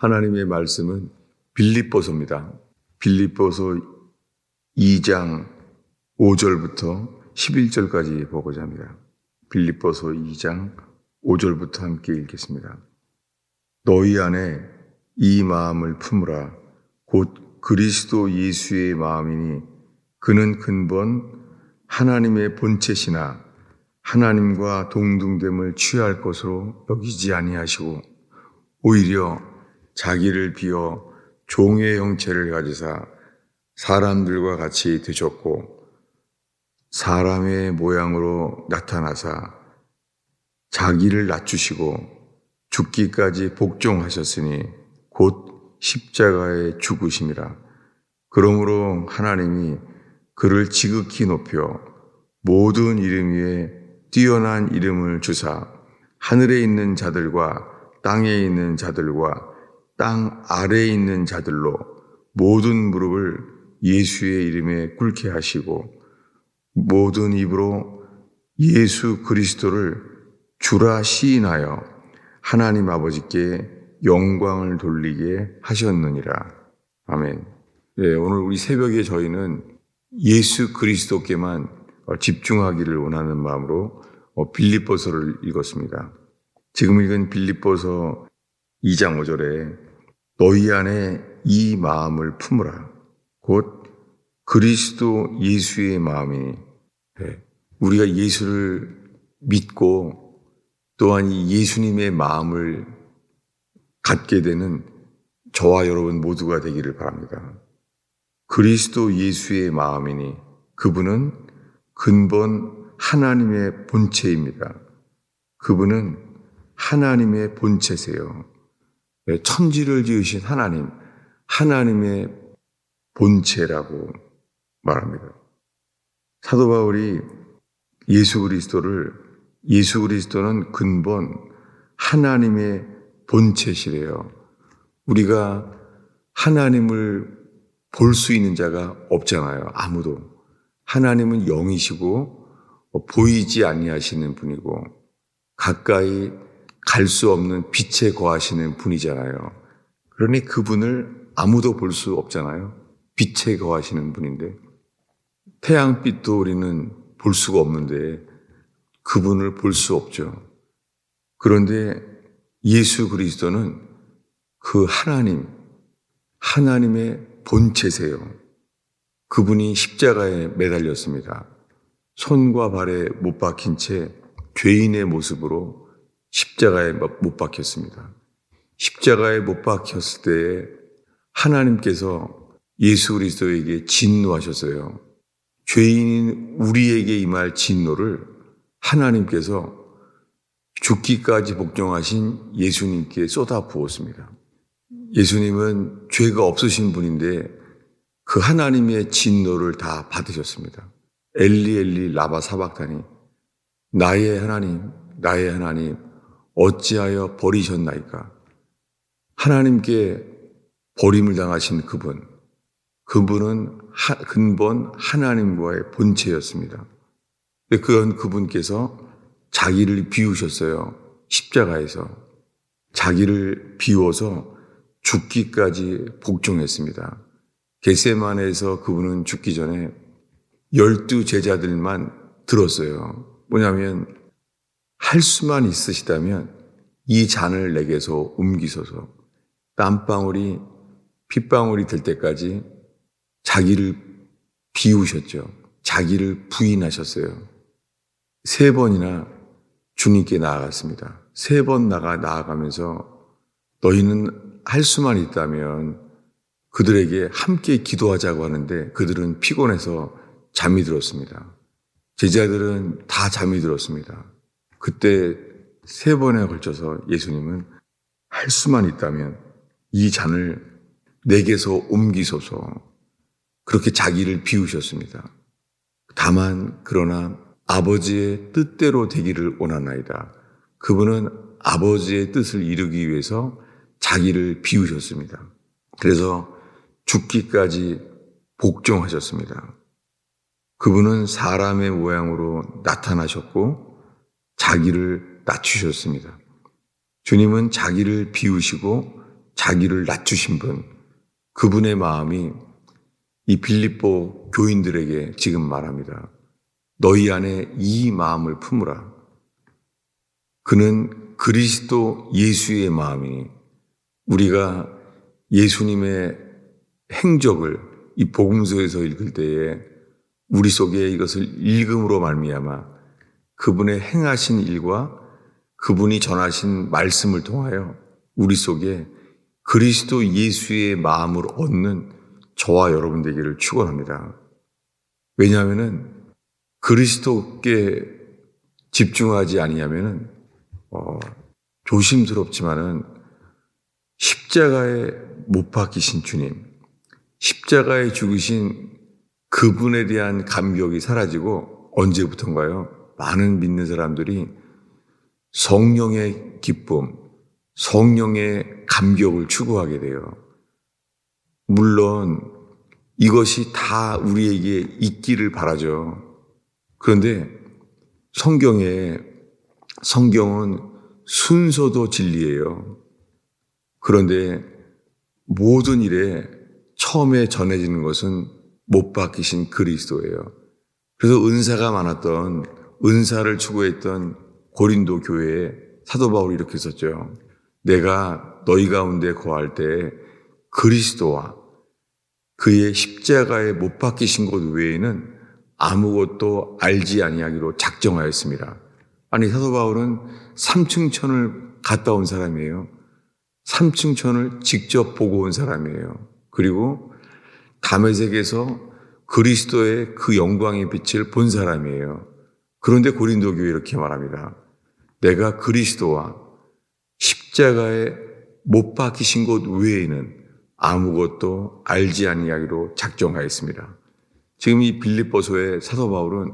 하나님의 말씀은 빌립보서입니다. 빌립보서 2장 5절부터 11절까지 보고자 합니다. 빌립보서 2장 5절부터 함께 읽겠습니다. 너희 안에 이 마음을 품으라 곧 그리스도 예수의 마음이니 그는 근본 하나님의 본체시나 하나님과 동등됨을 취할 것으로 여기지 아니하시고 오히려 자기를 비어 종의 형체를 가지사 사람들과 같이 되셨고 사람의 모양으로 나타나사 자기를 낮추시고 죽기까지 복종하셨으니 곧 십자가에 죽으심이라. 그러므로 하나님이 그를 지극히 높여 모든 이름 위에 뛰어난 이름을 주사 하늘에 있는 자들과 땅에 있는 자들과 땅 아래에 있는 자들로 모든 무릎을 예수의 이름에 꿇게 하시고 모든 입으로 예수 그리스도를 주라 시인하여 하나님 아버지께 영광을 돌리게 하셨느니라. 아멘. 네, 오늘 우리 새벽에 저희는 예수 그리스도께만 집중하기를 원하는 마음으로 어, 빌립보서를 읽었습니다. 지금 읽은 빌립보서 2장 5절에 너희 안에 이 마음을 품으라. 곧 그리스도 예수의 마음이니 네, 우리가 예수를 믿고 또한 이 예수님의 마음을 갖게 되는 저와 여러분 모두가 되기를 바랍니다. 그리스도 예수의 마음이니 그분은 근본 하나님의 본체입니다. 그분은 하나님의 본체세요. 네, 천지를 지으신 하나님, 하나님의 본체라고 말합니다. 사도 바울이 예수 그리스도를 예수 그리스도는 근본 하나님의 본체시래요. 우리가 하나님을 볼 수 있는 자가 없잖아요. 아무도. 하나님은 영이시고 보이지 아니하시는 분이고 가까이 갈 수 없는 빛에 거하시는 분이잖아요. 그러니 그분을 아무도 볼 수 없잖아요. 빛에 거하시는 분인데 태양빛도 우리는 볼 수가 없는데 그분을 볼 수 없죠. 그런데 예수 그리스도는 그 하나님, 하나님의 본체세요. 그분이 십자가에 매달렸습니다. 손과 발에 못 박힌 채 죄인의 모습으로 십자가에 못 박혔습니다. 십자가에 못 박혔을 때에 하나님께서 예수 그리스도에게 진노하셨어요. 죄인인 우리에게 임할 진노를 하나님께서 죽기까지 복종하신 예수님께 쏟아 부었습니다. 예수님은 죄가 없으신 분인데 그 하나님의 진노를 다 받으셨습니다. 엘리 엘리 라바 사박다니 나의 하나님 나의 하나님 어찌하여 버리셨나이까 하나님께 버림을 당하신 그분 그분은 하, 근본 하나님과의 본체였습니다. 그건 그분께서 자기를 비우셨어요. 십자가에서. 자기를 비워서 죽기까지 복종했습니다. 겟세만에서 그분은 죽기 전에 열두 제자들만 들었어요. 뭐냐면 할 수만 있으시다면 이 잔을 내게서 옮기소서 땀방울이 핏방울이 될 때까지 자기를 비우셨죠. 자기를 부인하셨어요. 세 번이나 주님께 나아갔습니다. 세 번 나가 나아가면서 너희는 할 수만 있다면 그들에게 함께 기도하자고 하는데 그들은 피곤해서 잠이 들었습니다. 제자들은 다 잠이 들었습니다. 그때 세 번에 걸쳐서 예수님은 할 수만 있다면 이 잔을 내게서 옮기소서 그렇게 자기를 비우셨습니다. 다만 그러나 아버지의 뜻대로 되기를 원하나이다. 그분은 아버지의 뜻을 이루기 위해서 자기를 비우셨습니다. 그래서 죽기까지 복종하셨습니다. 그분은 사람의 모양으로 나타나셨고 자기를 낮추셨습니다. 주님은 자기를 비우시고 자기를 낮추신 분, 그분의 마음이 이 빌립보 교인들에게 지금 말합니다. 너희 안에 이 마음을 품으라. 그는 그리스도 예수의 마음이니 우리가 예수님의 행적을 이 복음서에서 읽을 때에 우리 속에 이것을 읽음으로 말미암아 그분의 행하신 일과 그분이 전하신 말씀을 통하여 우리 속에 그리스도 예수의 마음을 얻는 저와 여러분 되기를 축원합니다. 왜냐하면은 그리스도께 집중하지 아니하면은 어, 조심스럽지만은 십자가에 못 박히신 주님, 십자가에 죽으신 그분에 대한 감격이 사라지고 언제부턴가요? 많은 믿는 사람들이 성령의 기쁨, 성령의 감격을 추구하게 돼요. 물론 이것이 다 우리에게 있기를 바라죠. 그런데 성경에 성경은 순서도 진리예요. 그런데 모든 일에 처음에 전해지는 것은 못 박히신 그리스도예요. 그래서 은사가 많았던 은사를 추구했던 고린도 교회에 사도 바울이 이렇게 썼죠. 내가 너희 가운데 거할 때 그리스도와 그의 십자가에 못 박히신 것 외에는 아무것도 알지 아니하기로 작정하였습니다. 아니 사도 바울은 삼층천을 갔다 온 사람이에요. 삼층천을 직접 보고 온 사람이에요. 그리고 담에색에서 그리스도의 그 영광의 빛을 본 사람이에요. 그런데 고린도 교회 이렇게 말합니다. 내가 그리스도와 십자가에 못 박히신 것 외에는 아무것도 알지 아니하기로 작정하였습니다. 지금 이 빌립보서의 사도 바울은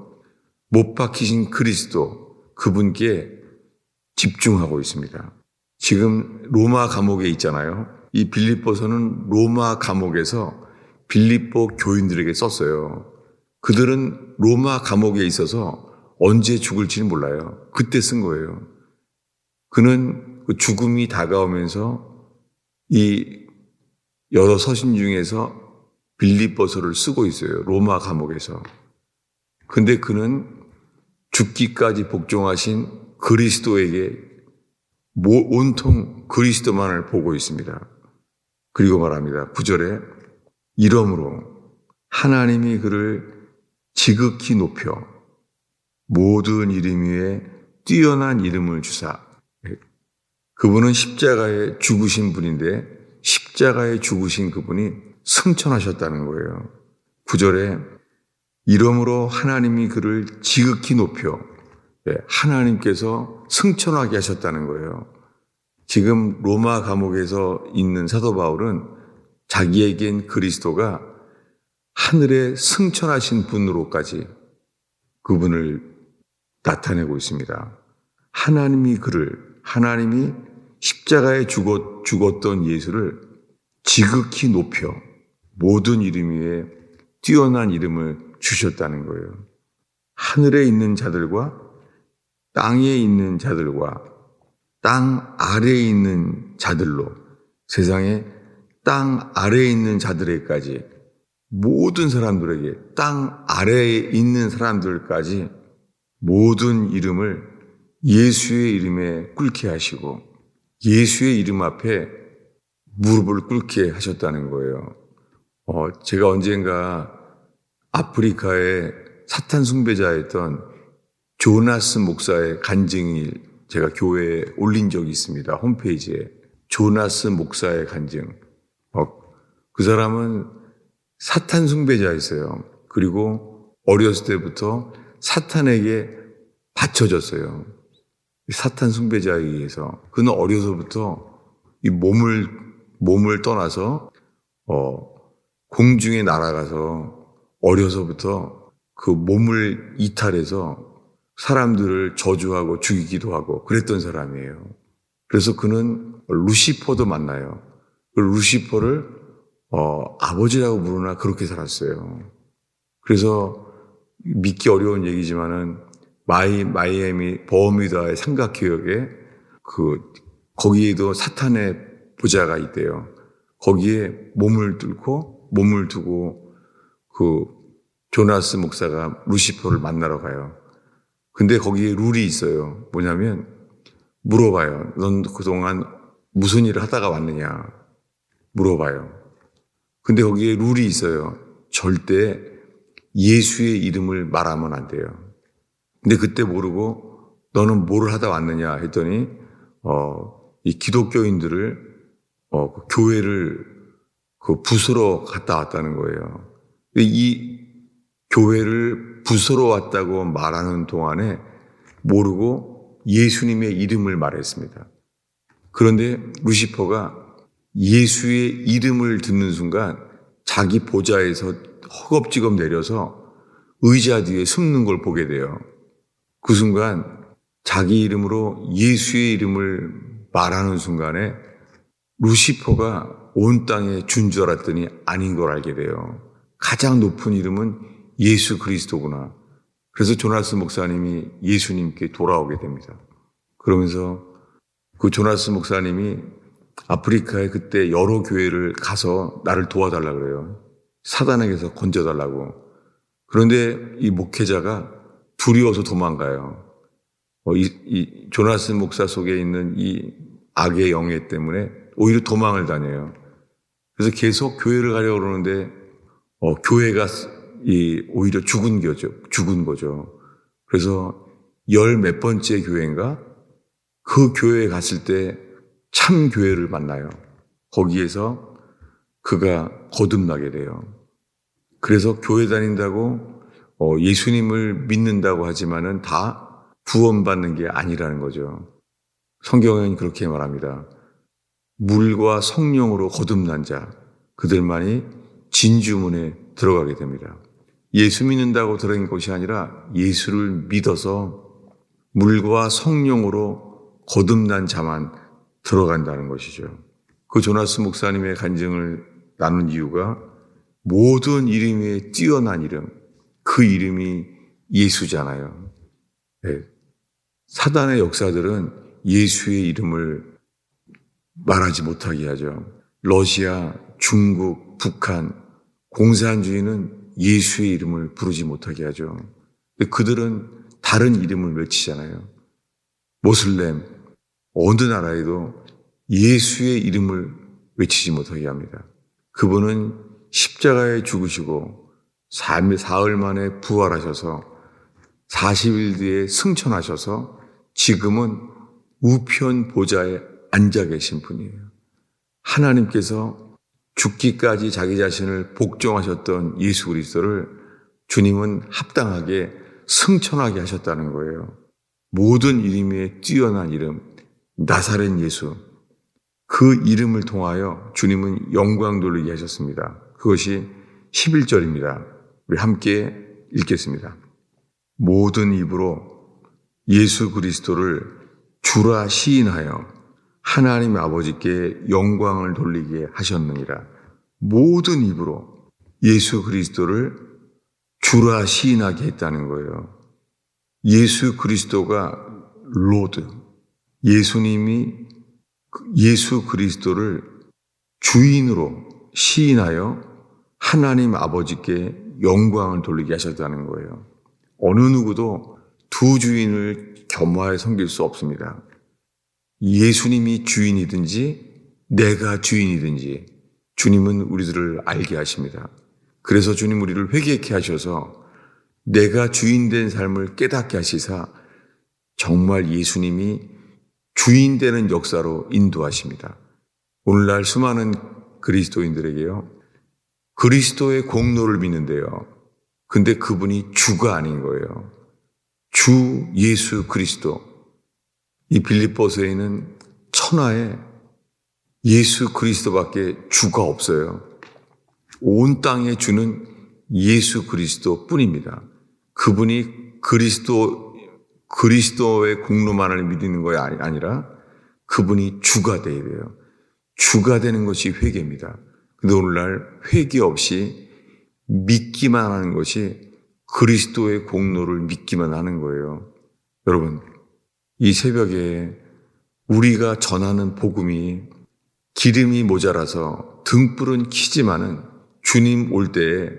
못 박히신 그리스도 그분께 집중하고 있습니다. 지금 로마 감옥에 있잖아요. 이 빌립보서는 로마 감옥에서 빌립보 교인들에게 썼어요. 그들은 로마 감옥에 있어서 언제 죽을지는 몰라요. 그때 쓴 거예요. 그는 그 죽음이 다가오면서 이 여러 서신 중에서 빌립보서를 쓰고 있어요. 로마 감옥에서. 근데 그는 죽기까지 복종하신 그리스도에게 온통 그리스도만을 보고 있습니다. 그리고 말합니다. 9절에 이러므로 하나님이 그를 지극히 높여 모든 이름 위에 뛰어난 이름을 주사. 그분은 십자가에 죽으신 분인데 십자가에 죽으신 그분이 승천하셨다는 거예요. 9절에 이러므로 하나님이 그를 지극히 높여 예, 하나님께서 승천하게 하셨다는 거예요. 지금 로마 감옥에서 있는 사도 바울은 자기에겐 그리스도가 하늘에 승천하신 분으로까지 그분을 나타내고 있습니다. 하나님이 그를, 하나님이 십자가에 죽었, 죽었던 예수를 지극히 높여 모든 이름 위에 뛰어난 이름을 주셨다는 거예요. 하늘에 있는 자들과 땅에 있는 자들과 땅 아래에 있는 자들로 세상에 땅 아래에 있는 자들에까지 모든 사람들에게 땅 아래에 있는 사람들까지 모든 이름을 예수의 이름에 꿇게 하시고 예수의 이름 앞에 무릎을 꿇게 하셨다는 거예요. 어, 제가 언젠가 아프리카의 사탄 숭배자였던 조나스 목사의 간증이 제가 교회에 올린 적이 있습니다. 홈페이지에. 조나스 목사의 간증. 어, 그 사람은 사탄 숭배자였어요. 그리고 어렸을 때부터 사탄에게 바쳐졌어요. 사탄 숭배자에 의해서. 그는 어려서부터 이 몸을, 몸을 떠나서, 어, 공중에 날아가서 어려서부터 그 몸을 이탈해서 사람들을 저주하고 죽이기도 하고 그랬던 사람이에요. 그래서 그는 루시퍼도 만나요. 그 루시퍼를 어, 아버지라고 부르나 그렇게 살았어요. 그래서 믿기 어려운 얘기지만은 마이 마이애미 버뮤다의 삼각교역에 그 거기에도 사탄의 보좌가 있대요. 거기에 몸을 뚫고 몸을 두고 그 조나스 목사가 루시퍼를 만나러 가요. 근데 거기에 룰이 있어요. 뭐냐면 물어봐요. 넌 그동안 무슨 일을 하다가 왔느냐? 물어봐요. 근데 거기에 룰이 있어요. 절대 예수의 이름을 말하면 안 돼요. 근데 그때 모르고 너는 뭐를 하다 왔느냐 했더니 어, 이 기독교인들을 어, 그 교회를 그 부수러 갔다 왔다는 거예요. 이 교회를 부수러 왔다고 말하는 동안에 모르고 예수님의 이름을 말했습니다. 그런데 루시퍼가 예수의 이름을 듣는 순간 자기 보좌에서 허겁지겁 내려서 의자 뒤에 숨는 걸 보게 돼요. 그 순간 자기 이름으로 예수의 이름을 말하는 순간에 루시퍼가 온 땅에 준 줄 알았더니 아닌 걸 알게 돼요. 가장 높은 이름은 예수 그리스도구나. 그래서 조나스 목사님이 예수님께 돌아오게 됩니다. 그러면서 그 조나스 목사님이 아프리카에 그때 여러 교회를 가서 나를 도와달라 그래요. 사단에게서 건져달라고. 그런데 이 목회자가 두려워서 도망가요. 어, 이, 이 조나스 목사 속에 있는 이 악의 영예 때문에 오히려 도망을 다녀요. 그래서 계속 교회를 가려고 그러는데 어, 교회가 이 오히려 죽은 거죠. 죽은 거죠. 그래서 열 몇 번째 교회인가 그 교회에 갔을 때 참 교회를 만나요. 거기에서 그가 거듭나게 돼요. 그래서 교회 다닌다고 어, 예수님을 믿는다고 하지만은 다 구원받는 게 아니라는 거죠. 성경은 그렇게 말합니다. 물과 성령으로 거듭난 자, 그들만이 진주문에 들어가게 됩니다. 예수 믿는다고 들어간 것이 아니라 예수를 믿어서 물과 성령으로 거듭난 자만 들어간다는 것이죠. 그 조나스 목사님의 간증을 나눈 이유가 모든 이름 위에 뛰어난 이름, 그 이름이 예수잖아요. 네. 사단의 역사들은 예수의 이름을 말하지 못하게 하죠. 러시아, 중국, 북한, 공산주의는 예수의 이름을 부르지 못하게 하죠. 그들은 다른 이름을 외치잖아요. 모슬렘, 어느 나라에도 예수의 이름을 외치지 못하게 합니다. 그분은 십자가에 죽으시고 사흘 만에 부활하셔서 40일 뒤에 승천하셔서 지금은 우편 보좌에 앉아 계신 분이에요. 하나님께서 죽기까지 자기 자신을 복종하셨던 예수 그리스도를 주님은 합당하게 승천하게 하셨다는 거예요. 모든 이름에 뛰어난 이름, 나사렛 예수. 그 이름을 통하여 주님은 영광 돌리게 하셨습니다. 그것이 11절입니다. 우리 함께 읽겠습니다. 모든 입으로 예수 그리스도를 주라 시인하여 하나님 아버지께 영광을 돌리게 하셨느니라. 모든 입으로 예수 그리스도를 주라 시인하게 했다는 거예요. 예수 그리스도가 로드, 예수님이 예수 그리스도를 주인으로 시인하여 하나님 아버지께 영광을 돌리게 하셨다는 거예요. 어느 누구도 두 주인을 겸하여 섬길 수 없습니다. 예수님이 주인이든지 내가 주인이든지 주님은 우리들을 알게 하십니다. 그래서 주님 우리를 회개케 하셔서 내가 주인된 삶을 깨닫게 하시사 정말 예수님이 주인되는 역사로 인도하십니다. 오늘날 수많은 그리스도인들에게요. 그리스도의 공로를 믿는데요. 근데 그분이 주가 아닌 거예요. 주 예수 그리스도. 이 빌립보서에는 천하에 예수 그리스도밖에 주가 없어요. 온 땅의 주는 예수 그리스도 뿐입니다. 그분이 그리스도, 그리스도의 공로만을 믿는 것이 아니라 그분이 주가 되어야 돼요. 주가 되는 것이 회개입니다. 근데 오늘날 회개 없이 믿기만 하는 것이 그리스도의 공로를 믿기만 하는 거예요. 여러분, 이 새벽에 우리가 전하는 복음이 기름이 모자라서 등불은 키지만은 주님 올 때에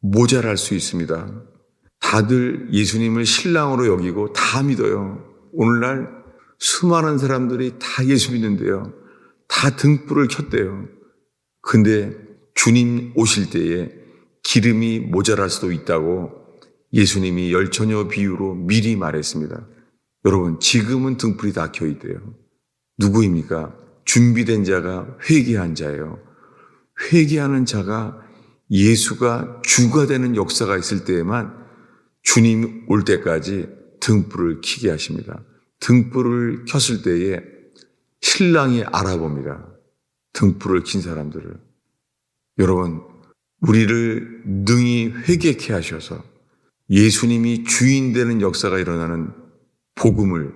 모자랄 수 있습니다. 다들 예수님을 신랑으로 여기고 다 믿어요. 오늘날 수많은 사람들이 다 예수 믿는데요. 다 등불을 켰대요. 근데 주님 오실 때에 기름이 모자랄 수도 있다고 예수님이 열처녀 비유로 미리 말했습니다. 여러분, 지금은 등불이 다 켜 있대요. 누구입니까? 준비된 자가 회개한 자예요. 회개하는 자가 예수가 주가 되는 역사가 있을 때에만 주님 올 때까지 등불을 켜게 하십니다. 등불을 켰을 때에 신랑이 알아봅니다. 등불을 킨 사람들을. 여러분, 우리를 능히 회개케 하셔서 예수님이 주인 되는 역사가 일어나는 복음을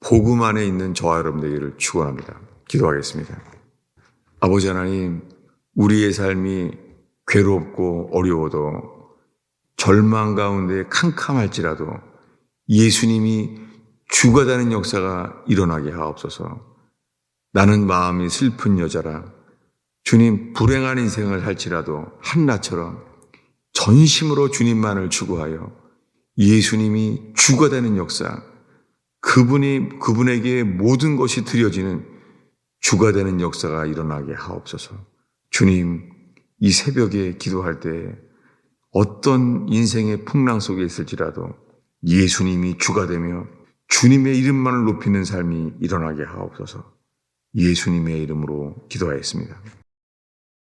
복음 안에 있는 저와 여러분 되기를 축원합니다. 기도하겠습니다. 아버지 하나님, 우리의 삶이 괴롭고 어려워도 절망 가운데 캄캄할지라도 예수님이 주가 되는 역사가 일어나게 하옵소서. 나는 마음이 슬픈 여자라. 주님 불행한 인생을 할지라도 한나처럼 전심으로 주님만을 추구하여 예수님이 주가 되는 역사, 그분이 그분에게 모든 것이 드려지는 주가 되는 역사가 일어나게 하옵소서. 주님, 이 새벽에 기도할 때 어떤 인생의 풍랑 속에 있을지라도 예수님이 주가 되며 주님의 이름만을 높이는 삶이 일어나게 하옵소서. 예수님의 이름으로 기도하였습니다.